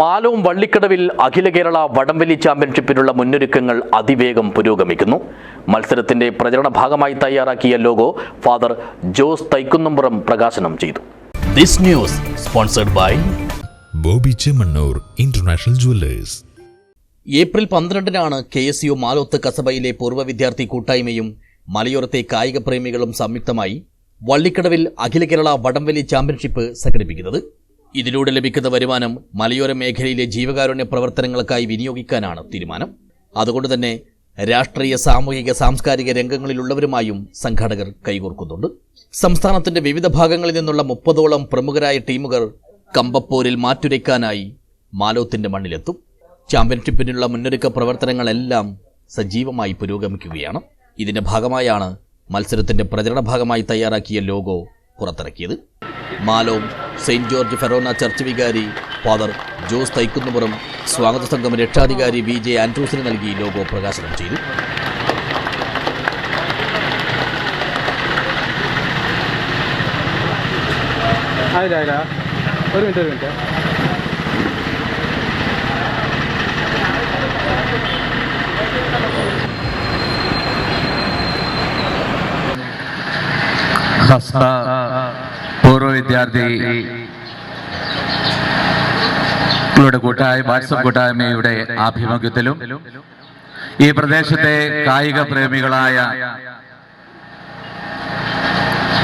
മാലവും വള്ളിക്കടവിൽ അഖില കേരള വടംവലി ചാമ്പ്യൻഷിപ്പിനുള്ള മുന്നൊരുക്കങ്ങൾ അതിവേഗം പുരോഗമിക്കുന്നു. മത്സരത്തിന്റെ പ്രചരണ ഭാഗമായി തയ്യാറാക്കിയ ലോഗോ ഫാദർ ജോസ് തൈക്കുന്നമ്പുറം പ്രകാശനം ചെയ്തു. This news sponsored by Bobby Chemmanur international jewellers. April പന്ത്രണ്ടിനാണ് K S U Maloth കസബയിലെ പൂർവ വിദ്യാർത്ഥി കൂട്ടായ്മയും മലയോരത്തെ കായിക പ്രേമികളും സംയുക്തമായി വള്ളിക്കടവിൽ അഖില കേരള വടംവലി ചാമ്പ്യൻഷിപ്പ് സംഘടിപ്പിക്കുന്നത്. ഇതിലൂടെ ലഭിക്കുന്ന വരുമാനം മലയോര മേഖലയിലെ ജീവകാരുണ്യ പ്രവർത്തനങ്ങൾക്കായി വിനിയോഗിക്കാനാണ് തീരുമാനം. അതുകൊണ്ട് തന്നെ രാഷ്ട്രീയ സാമൂഹിക സാംസ്കാരിക രംഗങ്ങളിലുള്ളവരുമായും സംഘാടകർ കൈകോർക്കുന്നുണ്ട്. സംസ്ഥാനത്തിന്റെ വിവിധ ഭാഗങ്ങളിൽ നിന്നുള്ള മുപ്പതോളം പ്രമുഖരായ ടീമുകൾ കമ്പപ്പോരിൽ മാറ്റുരയ്ക്കാനായി മാലോത്തിന്റെ മണ്ണിലെത്തും. ചാമ്പ്യൻഷിപ്പിനുള്ള മുന്നൊരുക്ക പ്രവർത്തനങ്ങളെല്ലാം സജീവമായി പുരോഗമിക്കുകയാണ്. ഇതിന്റെ ഭാഗമായാണ് മത്സരത്തിന്റെ പ്രചരണ ഭാഗമായി തയ്യാറാക്കിയ ലോഗോ പുറത്തിറക്കിയത്. Malom saint George Forane church വികാരി ഫാദർ ജോസ് തൈക്കുന്നുപുറം സ്വാഗത സംഘം രക്ഷാധികാരി വി ജെ ആൻഡ്രൂസിന് നൽകി ലോഗോ പ്രകാശനം ചെയ്തു. ഒരു മിനിറ്റ് ഒരു മിനിറ്റ്. ഹസ്ത പൂർവ വിദ്യാർത്ഥി ങ്ങളുടെ കൂട്ടായ വാട്സപ്പ് കൂട്ടായ്മയുടെ ആഭിമുഖ്യത്തിലും ഈ പ്രദേശത്തെ കായിക പ്രേമികളായ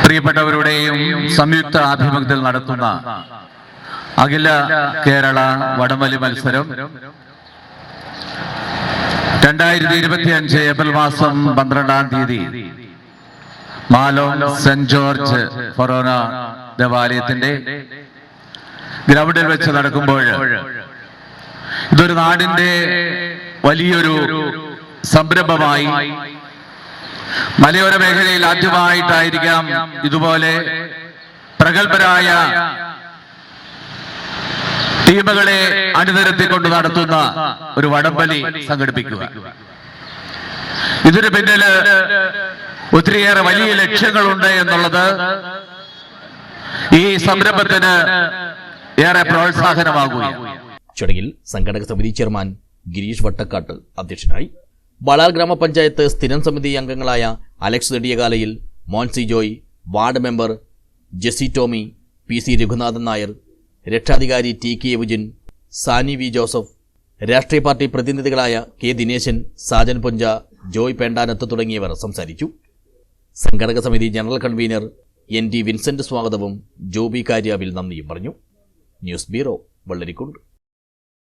പ്രിയപ്പെട്ടവരുടെയും സംയുക്ത ആഭിമുഖ്യത്തിൽ നടത്തുന്ന അഖില കേരള വടംവലി മത്സരം രണ്ടായിരത്തി ഇരുപത്തി അഞ്ച് ഏപ്രിൽ മാസം പന്ത്രണ്ടാം തീയതി മാലോം സെന്റ് ജോർജ് ഫൊറോന ദേവാലയത്തിന്റെ ഗ്രൗണ്ടിൽ വെച്ച് നടക്കുമ്പോൾ ഇതൊരു നാടിന്റെ വലിയൊരു സംരംഭമായി മലയോര മേഖലയിൽ ആദ്യമായിട്ടായിരിക്കാം ഇതുപോലെ പ്രഗത്ഭരായ ടീമുകളെ അണിനിരത്തിക്കൊണ്ട് നടത്തുന്ന ഒരു വടംവലി സംഘടിപ്പിക്കുക. ഇതിന് പിന്നിൽ ഒത്തിരിയേറെ വലിയ ലക്ഷ്യങ്ങളുണ്ട് എന്നുള്ളത് ഈ സംരംഭത്തിന് ഏറെ പ്രോത്സാഹനമാകുകയാണ്. ചടങ്ങിൽ സംഘടക സമിതി ചെയർമാൻ ഗിരീഷ് വട്ടക്കാട്ട് അധ്യക്ഷനായി വളാർ ഗ്രാമപഞ്ചായത്ത് സ്ഥിരം സമിതി അംഗങ്ങളായ Alex Nediyakalayil Monsy Joy ward member Jessy Tomy P C Raghunathan Nair രക്ഷാധികാരി T K Vijin Sani V Joseph രാഷ്ട്രീയ പാർട്ടി പ്രതിനിധികളായ കെ ദിനേശൻ സാജൻ പൊഞ്ച ജോയ് പേണ്ടാനത്ത് തുടങ്ങിയവർ സംസാരിച്ചു. സംഘടക സമിതി general convener N T Vincent സ്വാഗതവും ജോബി കാര്യാവിൽ നന്ദിയും പറഞ്ഞു. News bureau Vellarikkundu.